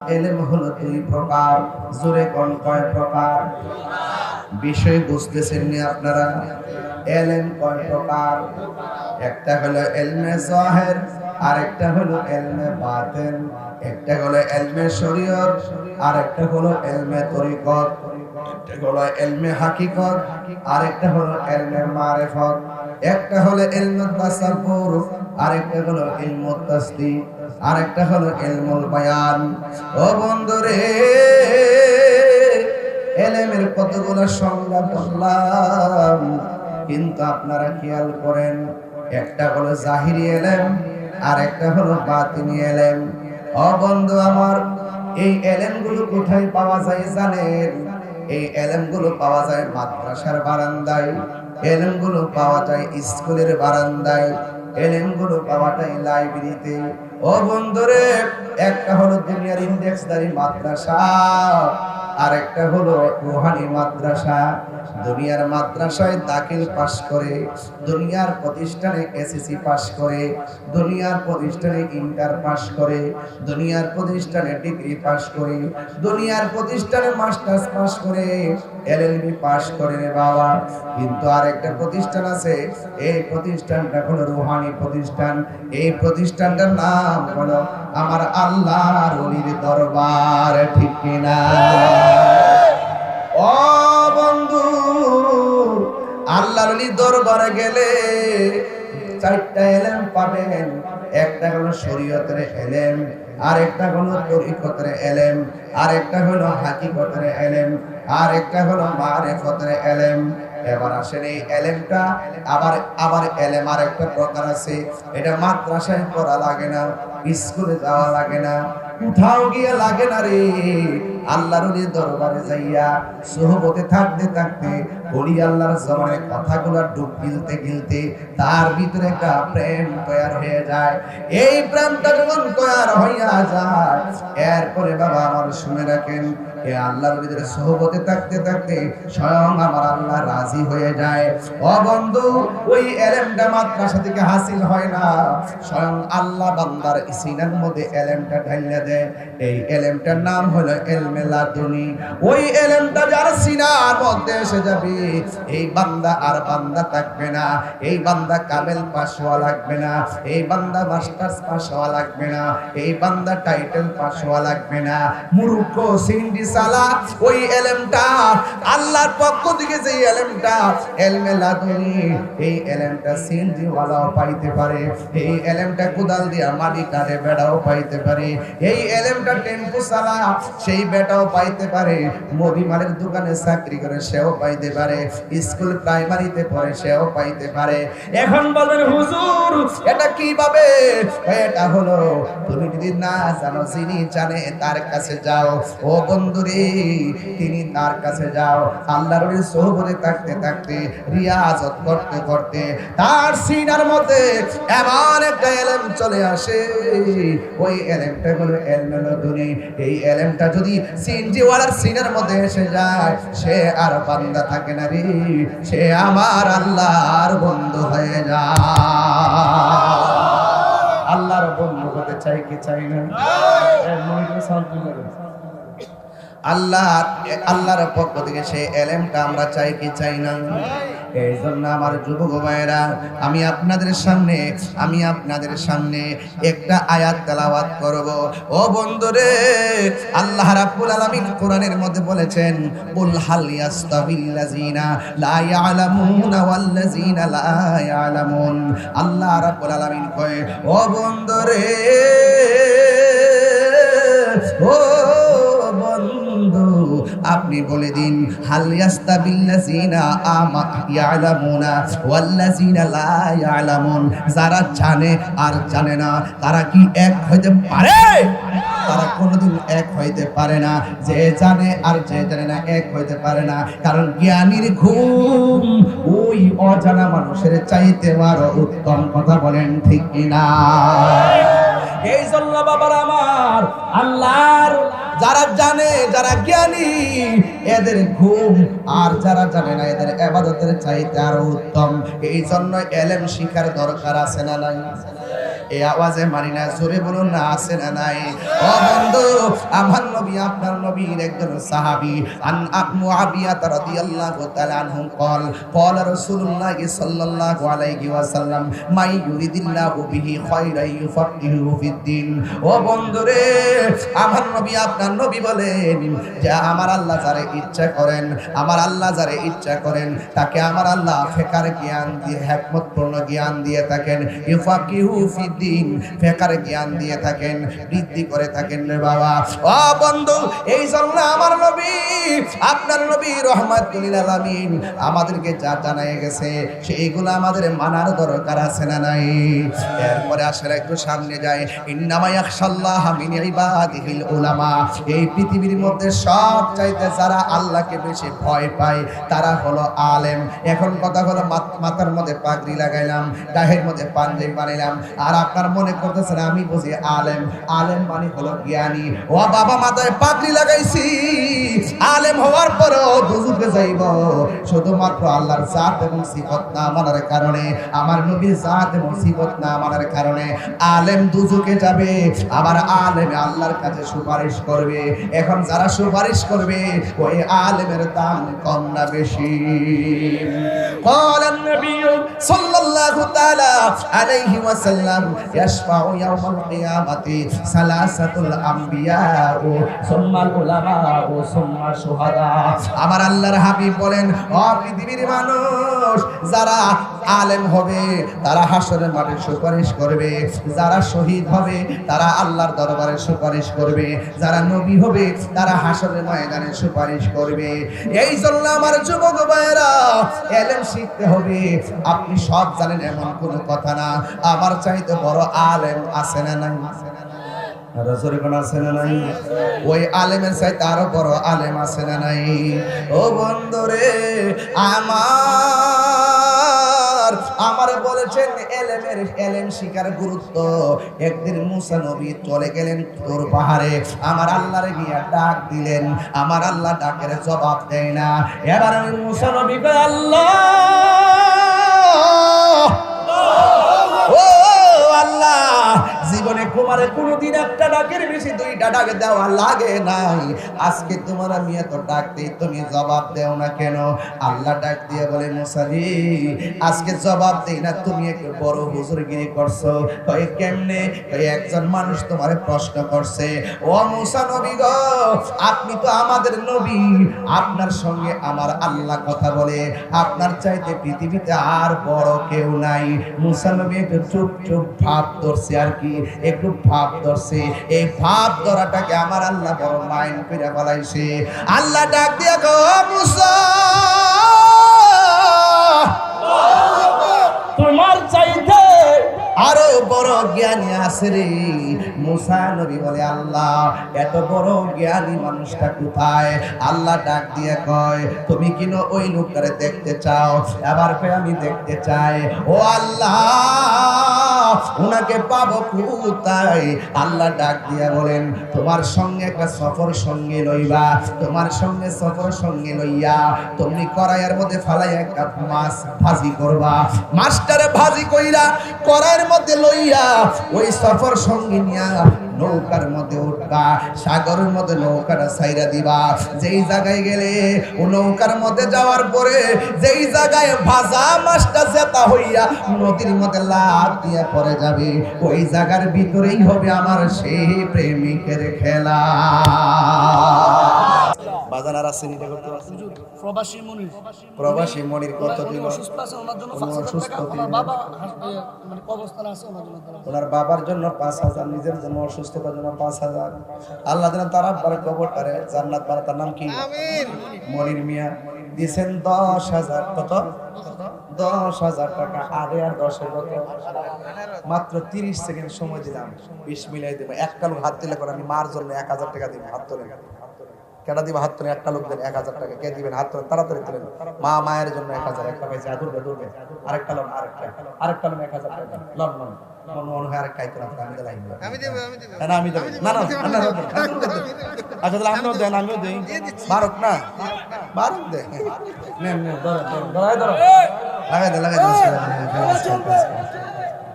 এলেম হলো দুই প্রকার, জোরে প্রকার? বুঝতেছেন এলেম প্রকার? একটা হলো এলমে জাহের আর একটা এলমে একটা এলমে আর একটা এলমে তরিকত, একটা হলো এলমে হাকিকত আর একটা হলো এলমে মারেফত, একটা হলো এলমে তাসাব্বুর আর একটা হলো ইলমু তাসদিক। আর একটা হলো ইলমুল বায়ান। ও বন্ধুরে, এলেমের কতগুলো সংজ্ঞা বললাম, কিন্তু আপনারা খেয়াল করেন, একটা হলো জাহিরি এলেম আর একটা হলো বাতিনি এলেম। ও বন্ধু আমার, এই এলেমগুলো কোথায় পাওয়া যায় জানেন? এই এলেমগুলো পাওয়া যায় মাদ্রাসার বারান্দায়, এলেমগুলো পাওয়া যায় স্কুলের বারান্দায়, এলেমগুলো পাওয়া যায় লাইব্রেরিতে। ও বন্ধুরে একটা হলো দুনিয়ার ইন্ডেক্সদারি মাদ্রাসা। আর একটা হলো রোহানি মাদ্রাসা। দুনিয়ার মাদ্রাসায় দাখিল পাশ করে, দুনিয়ার প্রতিষ্ঠানে এসএসসি পাশ করে, দুনিয়ার প্রতিষ্ঠানে ইন্টার পাশ করে, দুনিয়ার প্রতিষ্ঠানে ডিগ্রি পাশ করে, দুনিয়ার প্রতিষ্ঠানে মাস্টার্স পাশ করে এলএলবি পাশ করে রে বাবা। কিন্তু আরেকটা প্রতিষ্ঠান আছে, এই প্রতিষ্ঠানটা হলো রুহানি প্রতিষ্ঠান। এই প্রতিষ্ঠানটার নাম হলো আমার আল্লাহর অলির দরবার, ঠিক কিনা? ও বন্ধু, আল্লাহর অলির দরবারে গেলে চারটা এলেম পাবেন। একটা হলো শরীয়তের এলেম আর একটা হলো তরিকতের এলেম আর একটা হলো হাকিকতের এলেম আর একটা হলো মারেফতের এলেম। এবার আসেন এই এলেমটা। আবার আবার এলেম আর একটা প্রকার আছে। এটা মাদ্রাসায় পড়া লাগে না, স্কুলে যাওয়া লাগে না। কোথাও গিয়ে লাগে না রে। আল্লাহর দরবারে যাইয়া সোহবতে থাকতে থাকতে বলি আল্লাহর জমানে কথাগুলো ডুব গিলতে গিলতে তার ভিতরে একটা প্রেম তৈরি হয়ে যায়। এই প্রেমটা যখন তৈরি হইয়া যায়, এরপরে বাবা আমার শুনে রাখেন, এ আল্লাহর ভিতরে সোহবতে থাকতে থাকতে স্বয়ং আমার আল্লাহ রাজি হয়ে যায়। ও বন্ধু, ওই এলেমটা মাদ্রাসা থেকে হাসিল হয় না। স্বয়ং আল্লাহ বান্দার সিনার মধ্যে এলেমটা ঢাইলা দেয় এই এলেমটার নাম হলো ওই এলেমটা যার সিনার মধ্যে এসে এই বান্দা আর বান্দা থাকবে না। এই বান্দা কামেল হওয়া লাগবে না। এই বান্দা মাস্টার্স হওয়া লাগবে না। এই বান্দা টাইটেল হওয়া লাগবে না। সিন্ডি সালা ওই এলেমটা। আল্লাহর পক্ষ থেকে যে এলেমটা এই এলেমটা পাইতে পারে। এই এলেমটা কোদাল দিয়া মাটি কাটে বেড়াও পাইতে পারে। এই এলেমটা টেম্পু চালা, সেই বেটাও পাইতে পারে। মদিমালের দোকানে চাকরি করে, সেও পাইতে পারে। স্কুল প্রাইমারিতে পড়ে, সেও পাইতে পারে। এখন বলেন, হুজুর এটা কীভাবে? এটা হলো, তুমি যদি না জানো যিনি জানে, তার কাছে যাও। ও বন্ধুরে, তিনি তার কাছে যাও। আল্লাহর ওই সোহবতে থাকতে থাকতে, রিয়াজত করতে করতে, তার সিনার মধ্যে এমন একটা এলেম চলে আসে। ওই এলেমটা হলো এলমেলদুনি এই এলেমটা যদি সিনজিওয়ালার সিনের মধ্যে এসে যায়, সে আর বান্দা থাকে না রে। সে আমার আল্লাহর বন্ধু হয়ে যায়। আল্লাহর বন্ধু হতে চাই কি চাই না? আল্লাহ আল্লাহর পক্ষ থেকে সেই এলেমটা আমরা চাই কি চাই না? এই জন্য আমার যুবক ভাইয়েরা, আমি আপনাদের সামনে, আমি আপনাদের সামনে একটা আয়াত তেলাওয়াত করব। ও বন্ধুরে, আল্লাহ রাব্বুল আলামিন কোরআনের মধ্যে বলেছেন, কুল হাল ইয়াস্তাবিল্লাযিনা লা ইয়ালামুনা ওয়াল্লাযিনা লা ইয়ালামুন। আল্লাহ রাব্বুল আলামিন কয়, ও বন্ধুরে, ও আপনি বলে দিন, হাল ইয়াস্তাবিল্লাযিনা আমা ইয়ালামুনা ওয়াল্লাযিনা লা ইয়ালামুন। যারা জানে আর জানে না, তারা কি এক হইতে পারে? তারা কোনোদিন এক হইতে পারে না। যে জানে আর যে জানে না, এক হইতে পারে না। কারণ জ্ঞানীর ঘুম ওই অজানা মানুষের চাইতে আরও উত্তম। কথা বলেন ঠিক কিনা? এই জন্য বাবার আমার, আল্লাহর যারা জানে, যারা জ্ঞানী, এদের ঘুম আর যারা জানে না, এদের এবাদতের চাইতে আরও উত্তম। এই জন্য এলেম শিখার দরকার আছে না নাই? এই আওয়াজে মানি না জোরে বলুন না আছে না নাই ও বন্ধু আমার নবী আপনার নবীর একজন সাহাবী আন মুআবিয়া রাদিয়াল্লাহু তাআলা আনহু قال قال رسول الله صلى الله عليه وسلم মাই ইউরিদিল্লাহু বিহি খায়রান ইউফাক্কিহু ফিদ্দিন ও বন্ধুরে আমার নবী আপনার নবী বলেন যে আমার আল্লাহ যারে ইচ্ছা করেন আমার আল্লাহ যারে ইচ্ছা করেন তাকে আমার আল্লাহ ফেকার জ্ঞান দিয়ে হিকমতপূর্ণ জ্ঞান দিয়ে থাকেন ইউফাক্কিহু ফিদ্দিন ফেকার জ্ঞান দিয়ে থাকেন, বৃদ্ধি করে থাকেন রে বাবা। ও বন্ধু, এই জন্য আমার নবী, আপনার নবী রহমাতুল আলামিন আমাদেরকে যা জানাই গেছে, সেইগুলো আমাদের মানার দরকার আছে না নাই? এরপরে আসলে একটু সামনে যায় ইন্নামা ইয়াখশাল্লাহ মিন ইবাদিহিল উলামা। এই পৃথিবীর মধ্যে সব চাইতে যারা আল্লাহকে বেশি ভয় পায়, তারা হলো আলেম। এখন কথা হলো মাথার মধ্যে পাগড়ি লাগাইলাম গায়ের মধ্যে পাঞ্জাবি বানাইলাম, আর আপনার মনে করতেছেন আমি বুঝি আলেম। আলেম মানে হলো জ্ঞানী। ও বাবা, মাথায় পাগড়ি লাগাইছি। আলেম হওয়ার পরেও বুজুর্গে যাইব শুধুমাত্র আল্লাহর জাত এবং সিফত না মানার কারণে, আমার নবীর জাত এবং সিফত না মানার কারণে আলেম দুজুকে যাবে, আবার আলেম আল্লাহর কাছে সুপারিশ করবে। এখন যারা সুপারিশ করবে, ওই আলেমের দাম কম না বেশি। কলে সাল্লাল্লাহু তাআলা আলাইহি ওয়াসাল্লাম ইয়াশফাউ ইয়াউমাল কিয়ামাতি সালাসাতুল আমবিয়া ও সুম্মাল উলামা ও সুম্মা শুহাদা। আমার আল্লাহর হাবিব বলেন ও পৃথিবীর মানুষ, যারা আলেম হবে, তারা হাসরের মাঠে সুপারিশ করবে। যারা শহীদ হবে, তারা আল্লাহর দরবারে সুপারিশ করবে। যারা নবী হবে, তারা হাসরের ময়দানে সুপারিশ করবে। এই জন্য আমার যুবক ভাইয়েরা, এলেম শিখতে হবে। আপনি সব জানেন, এমন কোনো কথা না। আমার চাইতে বড় আলেম আছে না নাই? আরও বড় আলেম আছে না নাই? ও বন্ধুরে, আমার আমার বলেছেন, এলেমের এলেম শিকার গুরুত্ব। একদিন মুসা নবী চলে গেলেন তোর পাহাড়ে। আমার আল্লাহরে গিয়া ডাক দিলেন। আমার আল্লাহ ডাকের জবাব দেয় না। এবার আমি মুসা নবী আল্লাহ! কুমারে কোনোদিন একটা ডাকের বেশি, দুইটা ডাক দেওয়া লাগে নাই। আজকে তোমার আমি এত ডাক দিই, তুমি জবাব দেও না কেন? আল্লাহ ডাক দিয়ে বলে মুসারি আজকে জবাব দেই না, তুমি একটু বড় হুজুরগিরি করছ। কই কেমনে? কই একজন মানুষ তোমারে প্রশ্ন করছে, ও মুসা নবী গো, আপনি তো আমাদের নবী। আপনার সঙ্গে আমার আল্লাহ কথা বলে, আপনার চাইতে পৃথিবীতে আর বড় কেউ নাই। মুসা নবী একটু চুপ চুপ ভাব ধরছে আর কি, একটু ভাব ধরছে। এই ভাব ধরাটাকে আমার আল্লাহ বড় মাইন্ড করে ফেলাইছে। আল্লাহ ডাক দিয়া গো মুসা! তোমার চাইতে আরও বড় জ্ঞানী আছে রে। মুসা নবী বলে আল্লাহ এত বড় জ্ঞানী মানুষটা কোথায়? আল্লাহ ডাক দিয়ে কয় তুমি কিন ওই লোকটারে দেখতে চাও? এবার ফের আমি দেখতে চাই। ও আল্লাহ! উনাকে পাবো কোথায়? আল্লাহ ডাক দিয়া বলেন, তোমার সঙ্গে একটা সফর সঙ্গে লইবা, তোমার সঙ্গে সফর সঙ্গে লইয়া তুমি কড়াইয়ের মধ্যে ফালাই একটা মাছ ভাজি করবা। মাছটারে ভাজি কইরা কড়াইয়ের মধ্যে লইয়া ওই সফর সঙ্গে নিয়া নৌকার মধ্যে উঠবা, সাগরের মধ্যে নৌকাটা সাইরা দিবা। যেই জায়গায় গেলে ও নৌকার মধ্যে যাওয়ার পরে যেই জায়গায় ভাজা মাছটা জেতা হইয়া নদীর মধ্যে লাভ দিয়ে পরে যাবে, ওই জায়গার ভিতরেই হবে আমার সেই প্রেমিকের খেলা। বাজার আর আসেনি এটা করতে পারছেন? প্রবাসী মনির। প্রবাসী মনির কত দিল অসুস্থ আছে ওনার জন্য উনি পাঁচ হাজার অসুস্থ ওনার বাবা মানে কবরস্থানে আছে ওনার জন্য ওনার বাবার জন্য পাঁচ হাজার নিজের জন্য অসুস্থতার জন্য পাঁচ হাজার। আল্লাহ যেন তার আব্বার কবরটারে জান্নাত বানা তার নাম কি? মনির মিয়া। দিয়েছেন দশ হাজার কত? দশ হাজার টাকা আরে আর দশ কত? মাত্র তিরিশ সেকেন্ড সময় দিলাম। বিশ মিলাই দেবো। একটা লোক হাত দিলে করে আমি মার জন্য এক হাজার টাকা দিব হাত তোলেন। কেটা দিবে? হাত তোলেন একটা লোক দেন এক হাজার টাকা। কে দিবেন? হাত তোলেন তাড়াতাড়ি তোলেন। মা মায়ের জন্য এক হাজার। একটা পাইছে দূরবে দূরবে আরেকটা লোন আরেকটা। আরেকটা লোন এক হাজার টাকা। Loan loan.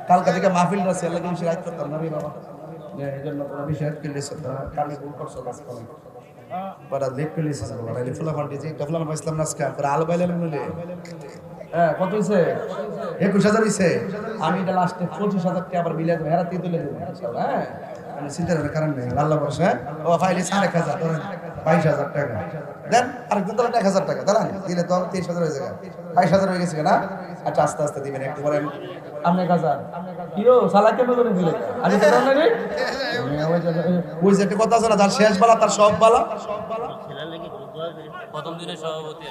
কালকা থেকে মাহফিল আছে আল্লাহ করতাম। না বাবা এই জন্য বিষয় রাত ভুল করছ কাজ করে। বড় লেট করলে এসেছে বড় রে ফুলা ফান্ডি যে কফলা না পাইছিলাম নাসকা পরা পরে আলো বাইলে মিলে হ্যাঁ কত হইছে? একুশ হাজার হইছে। আমি এটা লাস্টে পঁচিশ হাজার টাকা আবার মিলাই দেব হেরা দিয়ে তুলে দেব হ্যাঁ। মানে চিন্তার কোনো কারণ নেই আল্লাহ ভরসা হ্যাঁ? ও ফাইলে সাড়ে এক হাজার ধরেন। বাইশ হাজার টাকা। দেন আরেকদিন ধরেন এক হাজার টাকা। দাঁড়ান দিলে তো তিরিশ হাজার হয়ে যাবে। বাইশ হাজার হয়ে গেছে না আচ্ছা আস্তে আস্তে দিবেন একটু বলেন আপনি এক হাজার কিও সালা কেন করে দিলে আরে তো জানেন রে ওই যে- ওই যে একটা কথা আছে না যার শেষ বালা তার সব বালা। প্রথম দিনের সভাপতি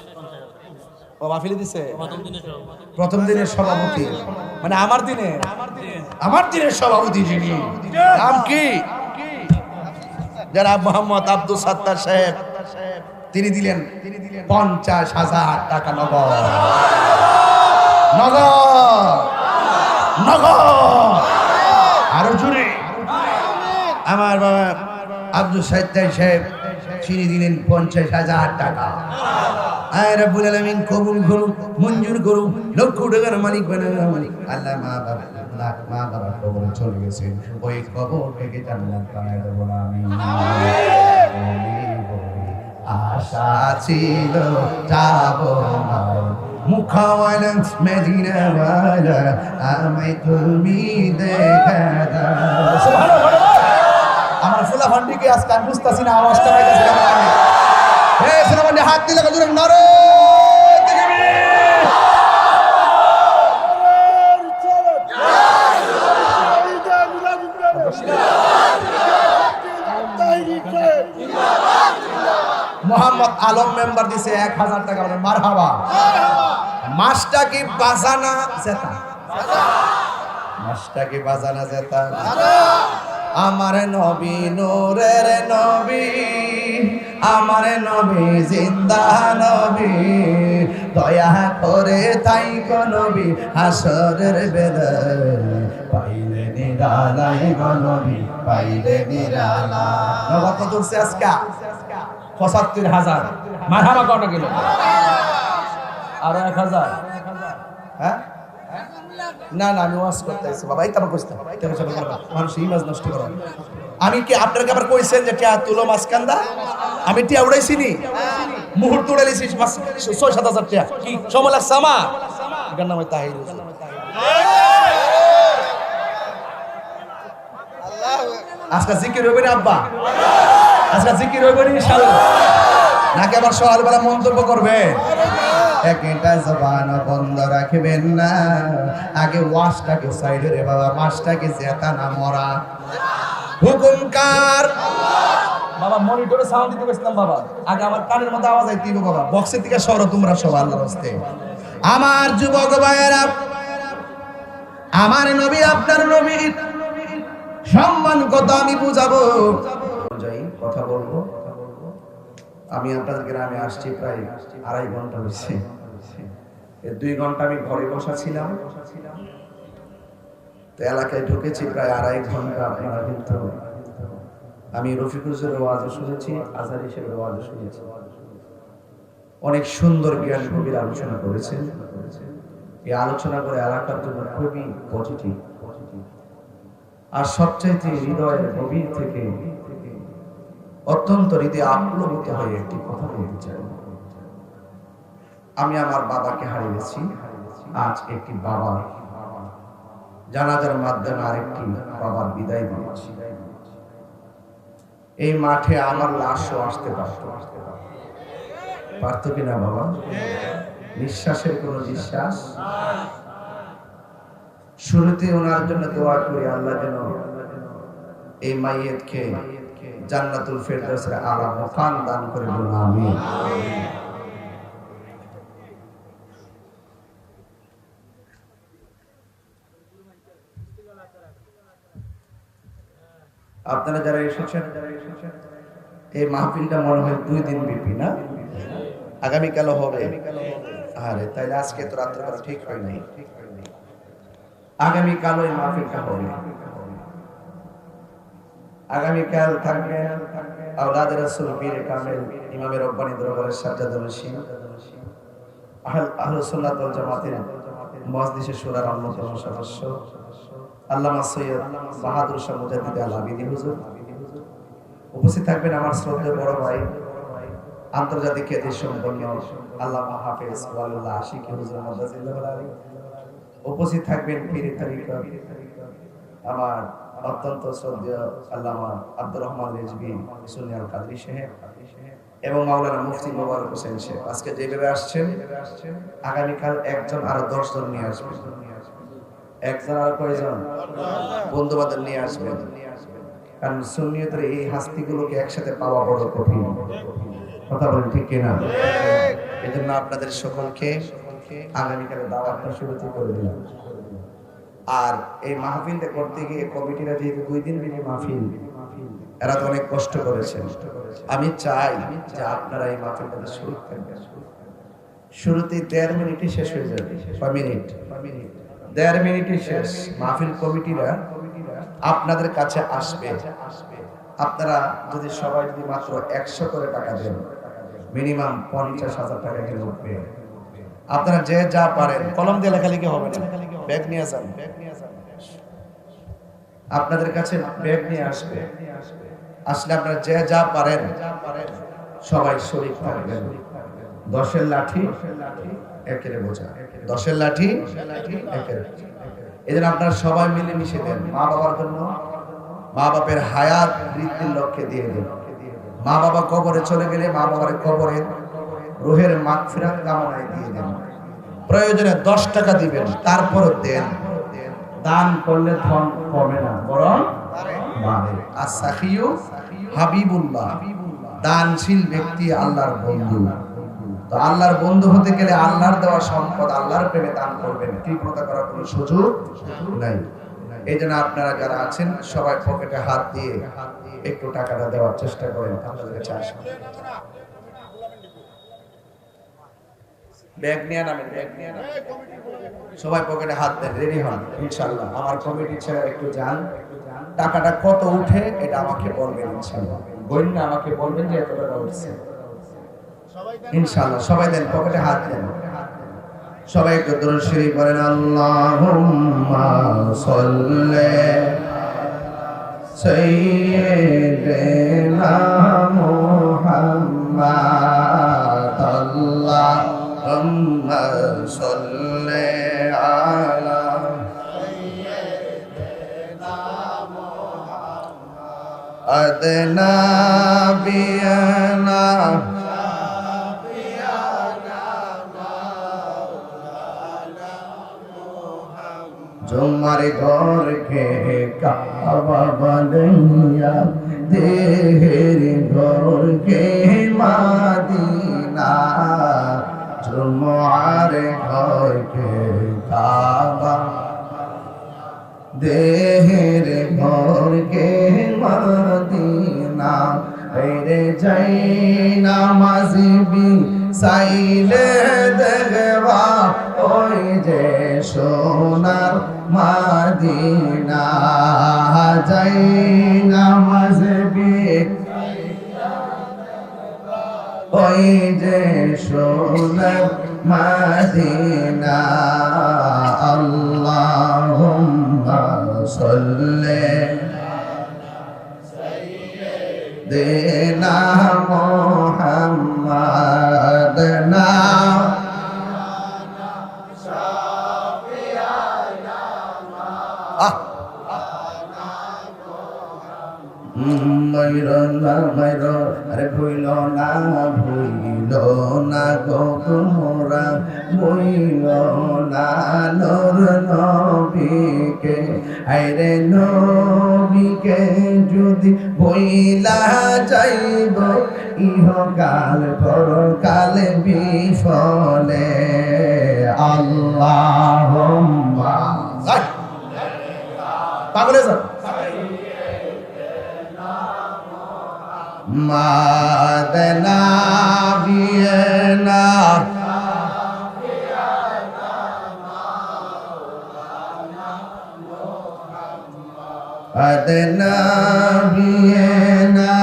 ও মাহফিলে দিছে? প্রথম দিনের সভাপতি। প্রথম দিনের সভাপতি। মানে আমার দিনে? আমার দিনের সভাপতি যিনি। নাম কি? যারা মোহাম্মদ আব্দুল সাত্তার সাহেব, তিনি দিলেন পঞ্চাশ হাজার টাকা নগদ। নগদ। নগদ। আরও জোরে। আমার বাবা আব্দুল সাত্তার সাহেব, তিনি দিলেন পঞ্চাশ হাজার টাকা। আলামিন, কবুল করুন মঞ্জুর করুন লক্ষ টাকার মালিক বানান আল্লাহ মা বাবা। লাখ মা কবর চলে গেছে। ওই কবর থেকে আমি। আশা ছিল যাব মুখাওয়ালা মেদিনাওয়ালা আমায় তুমি দেখা আমার ফুলা ফান্ডিকে আজকে আমি বুঝতেছি না, আওয়াজটা হাত দিলে নরে মোহাম্মদ আলম মেম্বার দিছে এক হাজার টাকা মানে মার হাবা মাসটা কি বাজানা জেতা? মাসটা কি বাজানা জেতা? আমার নবী নূরের নবী, আমার নবী জিন্দা নবী। দয়া করে তাই নবী, হাসরের বেলায় পাইলে নিরালায় নবী, পাইলে নগদ কত উঠছে আজকা? পঁচাত্তর হাজার। মারহাবা কত কিলো? আরও এক হাজার। হ্যাঁ? না না, আমি ওয়াজ করতে আইছি, বাবা গেল মানুষ নষ্ট করে। আমি কি আপনাকে আবার কইছেন যে টিয়া তুলো মাছ কান্দা আমি টিয়া উড়াইছি নি মুহূর্ত উড়াইছি ছয় সাত হাজার টিয়া। কি? এটার নাম তাহির আজকে জিকির হইবে না, আব্বা? আজকে জিকির হইবে ইনশাআল্লাহ? নাকি আবার সকালবেলা মন্তব্য করবে? একটা জবান বন্ধ রাখবেন না। আগে ওয়াশটাকে সাইডে রে বাবা মাছটাকে জেতা না মরা। হুকুমকার বাবা মনিটরে সাউন্ড দিতে গেছিলাম বাবা। আগে আমার কানের মধ্যে আওয়াজ আইতে বাবা। বক্সের দিকে সরো তোমরা সব আল্লাহর হস্তে আমার যুবক ভাইয়েরা আমার নবী আপনার নবী সম্মান কত আমি বুঝাবো? কথা বলব। আমি আপনাদের গ্রামে আসছি প্রায় আড়াই ঘণ্টা হয়েছে। দুই ঘণ্টা আমি ঘরে বসা ছিলাম তো এলাকায় ঢুকেছি প্রায় আড়াই ঘণ্টা আপনারা কিন্তু আমি রফিকুজের ওয়াজও শুনেছি আজার হিসেবে ওয়াজও শুনেছি। অনেক সুন্দর জ্ঞান কবির আলোচনা করেছেন। এই আলোচনা করে এলাকার জন্য খুবই পজিটিভ। আর সবচাইতে হৃদয়ের গভীর থেকে অত্যন্ত হৃদয় আপ্লবিত হয়ে একটি কথা বলতে চাই। আমি আমার বাবাকে হারিয়েছি। আজ একটি বাবা। জানাজার মাধ্যমে আরেকটি বাবার বিদায় দিয়েছি এই মাঠে আমার লাশও আসতে পারত। পারত কিনা বাবা? নিঃশ্বাসের কোন বিশ্বাস শুরুতে ওনার জন্য দোয়া করি, আল্লাহ যেন এই মাইয়েতকে জান্নাতুল ফেরদৌসের আলা মকান দান করে বলুন আমিন। আপনারা যারা এসেছেন এই মাহফিলটা মনে হয় দুই দিন ব্যাপী না? আগামীকালও হবে। আরে তাইলে আজকে তো রাত্রে ঠিক হয় নাই। আগামীকাল ওই মাহফিলটা হবে। আগামীকাল থাকবে আওলাদের রাসূল পীর কামেল, ইমামের রব্বানি দরবারের সাজ্জাদুল রশিদ। আহলে সুন্নাত ওয়াল জামাতের মজলিসে শুরার অন্যতম সদস্য। আল্লামা সৈয়দ বাহাদুর শাহ মুজাদ্দিদ আল আবিদি হুজুর। উপস্থিত থাকবেন আমার শ্রদ্ধেয় বড় ভাই, আন্তর্জাতিক খ্যাতি সম্পন্ন আল্লামা হাফেজ ওয়ালুল্লাহ আশিক হুজুর আলী উপস্থিত থাকবেন পীর তারিকত আমার অত্যন্ত শ্রদ্ধেয় আল্লামা আব্দুর রহমান রেজবি সুনিয়াল কাদরি সাহেব এবং মাওলানা মুফতি মোবারক হোসেন সাহেব। আজকে যেভাবে আসছেন আগামীকাল একজন আরও দশ জন নিয়ে আসবেন। একজন আর কয়জন? বন্ধু বান্ধব নিয়ে আসবেন। কারণ সুন্নিয়তের এই হাস্তিগুলোকে একসাথে পাওয়া বড় কঠিন। কথা বলেন ঠিক কিনা? এই জন্য আপনাদের সকলকে আগামীকালে দাওয়াতটা শুরুতে করে দিলাম। আর এই মাহফিলটা করতে গিয়ে কমিটিরা যেহেতু দুই দিন ব্যাপী মাহফিল, এরা তো অনেক কষ্ট করেছেন। আমি চাই যে আপনারা এই মাহফিলটাতে শুরু থাকবেন শুরুতে দেড় মিনিটে শেষ হয়ে যাবে মিনিট? দেড় মিনিটে শেষ। মাহফিল কমিটিরা আপনাদের কাছে আসবে। আপনারা যদি সবাই যদি মাত্র একশো করে টাকা দেন, মিনিমাম পঞ্চাশ হাজার টাকা উঠবে আপনারা যে যা পারেন, কলম দিয়ে লেখালেখি হবে না। ব্যাগ নিয়ে যান। আপনাদের কাছে ব্যাগ নিয়ে আসবে। আসলে আপনারা যে যা পারেন, সবাই শরীর থাকবেন। দশের লাঠি, একেরে বোঝা। দশের লাঠি, একেরে এদের আপনারা সবাই মিলে মিশে দেন। মা বাবার জন্য, মা বাপের হায়াত বৃদ্ধির লক্ষ্যে দিয়ে দেন। মা বাবা কবরে চলে গেলে মা বাবার কবরে রোহের মাগ ফিরাত কামনায় দিয়ে দেন। প্রয়োজনে দশ টাকা দিবেন তারপর দেন। দান করলে ধন কমে না, বরং হাবিবুল্লাহ, দানশীল ব্যক্তি আল্লাহর বন্ধু। আল্লাহর বন্ধু হতে গেলে আল্লাহর দেওয়া সম্পদ, আল্লাহর প্রেমে দান করবেন। কৃপণতা করার কোনো সুযোগ নাই। এই জন্য আপনারা যারা আছেন, সবাই পকেটে হাত দিয়ে একটু টাকাটা দেওয়ার চেষ্টা করেন। আপনাদের কাছে আসেন ব্যাগ নিয়ে নামেন ব্যাগ নিয়ে নামেন সবাই পকেটে হাত দেন, রেডি হন, ইনশাল্লাহ। আমার কমিটি ছেড়ে একটু যান। টাকাটা কত উঠে, এটা আমাকে বলবেন, ইনশাল্লাহ। গণ্য আমাকে বলবেন যে এত টাকা উঠছে। ইনশাল্লাহ, সবাই দেন, পকেটে হাত দেন। সবাই একটু দূর শ্রী করেন আল্লাহুম্মা সাল্লি সাইয়্যিদিনা মুহাম্মাদ আল্লাহুম্মা সাল্লি আলা أدنى بينا তোমার ঘর কে কাবা বানাইয়া দেহের ঘর কে মাদিনা তোমার ঘর কে কাবা দেহের ঘর কে মাদিনা, রে যাই নামাজিবি সাইলে দেখবা, ওই যে সোনার মাদিনা। যাই নামাজিবি ওই যে সোনার মাদিনা আল্লাহুম্মা সাল্লি দেনা ময়ূর না ময়ূর, আরে ভুইল না ভুইল না গো তোমরা ভুইল না নর নবীকে আরে নবীকে যদি ভুইলা যাইব, ইহকাল পরকাল বিফলে। আল্লাহুম্মা পাগলে যা মাদনা ভিয়েনা আদনা ভিয়েনা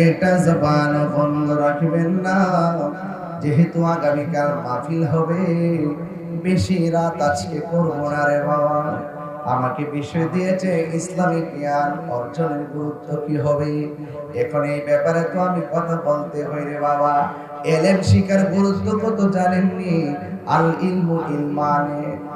একটা জবান বন্ধ রাখবেন না যেহেতু আগামীকাল মাহফিল হবে বেশি রাত আজকে করব না রে বাবা। আমাকে বিষয় দিয়েছে ইসলামিক জ্ঞান অর্জনের গুরুত্ব কি হবে? এখন এই ব্যাপারে তো আমি কথা বলতে হই রে বাবা। এলএম শিকার গুরুত্ব কত জানেননি? আল ইলমু ইলমানে।